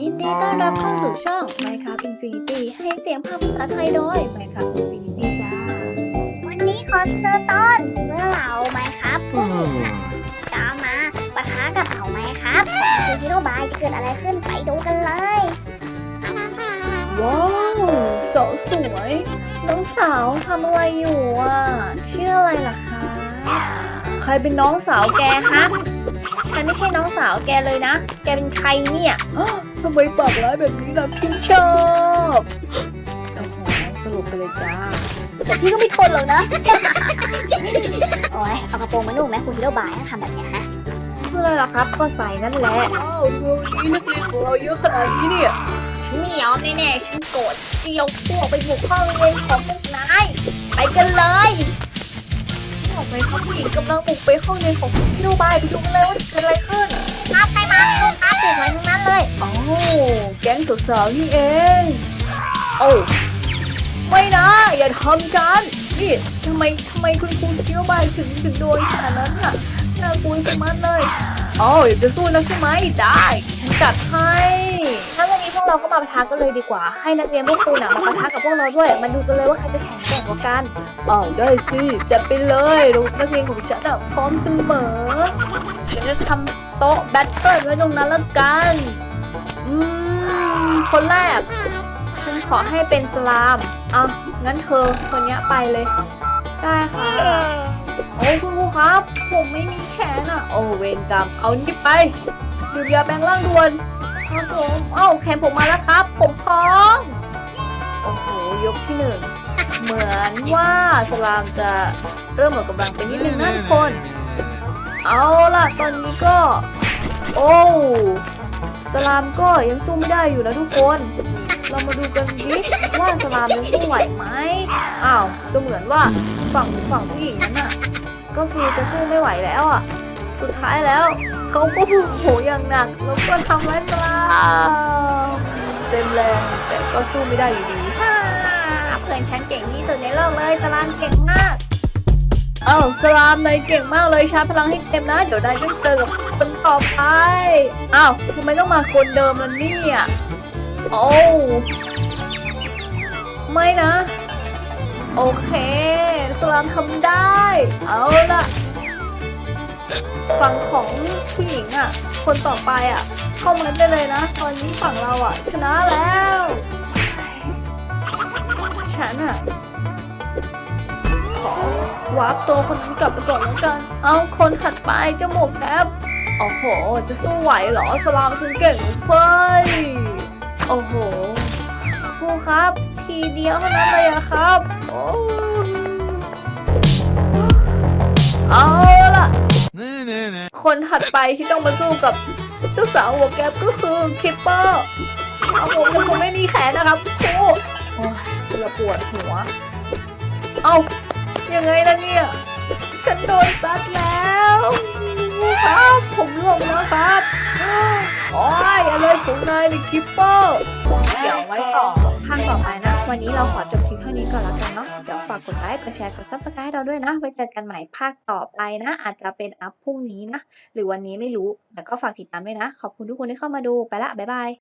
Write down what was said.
ยินดีต้อนรับเข้าสู่ช่อง Minecraft Infinity ให้เสียงภาคภาษาไทยโดย Minecraft Infinity จ้า วันนี้ขอเสนอตอนเมื่อเหล่าไม้ครับผู้หญิงน่ะจะมาปะทะกับเหล่าไม้ครับของคุณฮิโรบายจะเกิดอะไรขึ้นไปดูกันเลยว้าวสาวสวยน้องสาวทำอะไรอยู่อะชื่ออะไรล่ะคะ ใครเป็นน้องสาวแกฮะ ฉันไม่ใช่น้องสาวแกเลยนะ แกเป็นใครเนี่ยทำไมปากร้ายแบบนี้ล่ะพี่ชอบโอ้โหสรุปไปเลยจ้า แต่พี่ก็ไม่ทนหรอกนะ โอ้ยเอากระโปรงมานุ่งไหมคุณฮิโรบายนะทำแบบเนี้ยฮะคืออะไรล่ะครับ ก็ใส่นั่นแหละอ้าวดูนี้นักเรียนของเราเยอะขนาดนี้เนี่ย ฉันไม่ยอมแน่ๆฉันโกรธฉันจะยกพวกไปบุกห้องเรียนของพวกนาย ไปกันเลย ทำไมครับผู้หญิงกำลังบุกไปห้องเรียนของพี่โนบายไปดูกันเลยว่าเกิดอะไรขึ้นครับใครมาลูกค้าตื่นไว้ทั้งนั้นเลยอ๋อแก๊งสาวๆนี่เองโอ้ไม่นะอย่าทำฉันนี่ทำไมทำไมคุณครูคิดว่าบายถึงถึงโดนขนาดนั้นน่ะน่ากลัวชะมัดเลยอ๋ออยากจะสู้แล้วใช่ไหมได้ฉันจัดให้ถ้าวันนี้พวกเราก็มาปะทะกันเลยดีกว่า ให้นักเรียนพวกคุณน่ะมาปะทะกับพวกเราด้วยมาดูกันเลยว่าใครจะแข่งแกว่ากันอ๋อได้สิจัดไปเลยนักเรียนของฉันอะพร้อมเสมอ ฉันจะทำโต๊ะแบทเทิลไว้ตรงนั้นแล้วกัน อืม คนแรก ฉันขอให้เป็นสลามอะงั้นเธอคนนี้ไปเลย ได้ค่ะโอ้คุณครูครับ ผมไม่มีแขนอะโอ้เวรกรรมเอานี่ไปดื่มยาแปลงร่างด่วนครับผมเอ้าแขนผมมาแล้วครับ ผมพร้อมโอ้โหยกที่หนึ่ง เหมือนว่าสลามจะเริ่มหมดกำลังไปนิดนึงนะทุกคน เอาล่ะ ตอนนี้ก็ โอ้สลามก็ยังสู้ไม่ได้อยู่นะทุกคน เรามาดูกันดิว่าสลามจะสู้ไหวไหมอ้าวจะเหมือนว่าฝั่งฝั่งผู้หญิงนั้นน่ะ ก็คือจะสู้ไม่ไหวแล้วอะ สุดท้ายแล้วเขาก็โหอย่างหนักแล้วก็ทำร้ายสลามเต็มแรงแต่ก็สู้ไม่ได้อยู่ดี เพื่อนฉันเก่งที่สุดในโลกเลยสลามเก่งมาก เอ้าสลามนายเก่งมากเลยชาร์จพลังให้เต็มนะเดี๋ยวนายต้องเจอกับคนต่อไปอ้าวทำไมต้องมาคนเดิมล่ะเนี่ยโอ้ไม่นะ โอเค สลามทำได้ เอาละฝั่งของผู้หญิงอะ คนต่อไปอะ เข้ามาได้เลยนะ ตอนนี้ฝั่งเราอะ ชนะแล้ว ฉันอะขอวาร์ปตัวคนนี้นกลับไปก่อนแล้วกัน เอาคนถัดไปเจ้าหมวกแคปโอ้โห จะสู้ไหวเหรอสลามฉันเก่งเฟ้ยโอ้โหครูครับ ทีเดียวเท่านั้นเลยอะครับ โอ้เอาล่ะ คนถัดไปที่ต้องมาสู้กับเจ้าสาวหัวแก๊ปก็คือคิปเปอร์เอาผมแต่ผมไม่มีแขนนะครับครูโอ้ ยจะปวดหัว เอายังไงล่ะเนี่ย ฉันโดนซัดแล้วครับผมลงแล้วครับโอ้ยอะไรของนายในคิปเปอร์เดี๋ยวไว้ต่อภาคต่อไปนะ วันนี้เราขอจบคลิปเท่านี้ก่อนแล้วกันเนาะเดี๋ยวฝากกดไลค์กดแชร์กด subscribe ให้เราด้วยนะ ไว้เจอกันใหม่ภาคต่อไปนะ อาจจะเป็นอัพพรุ่งนี้นะ หรือวันนี้ไม่รู้แต่ก็ฝากติดตามด้วยนะ ขอบคุณทุกคนที่เข้ามาดูไปละบ๊ายบาย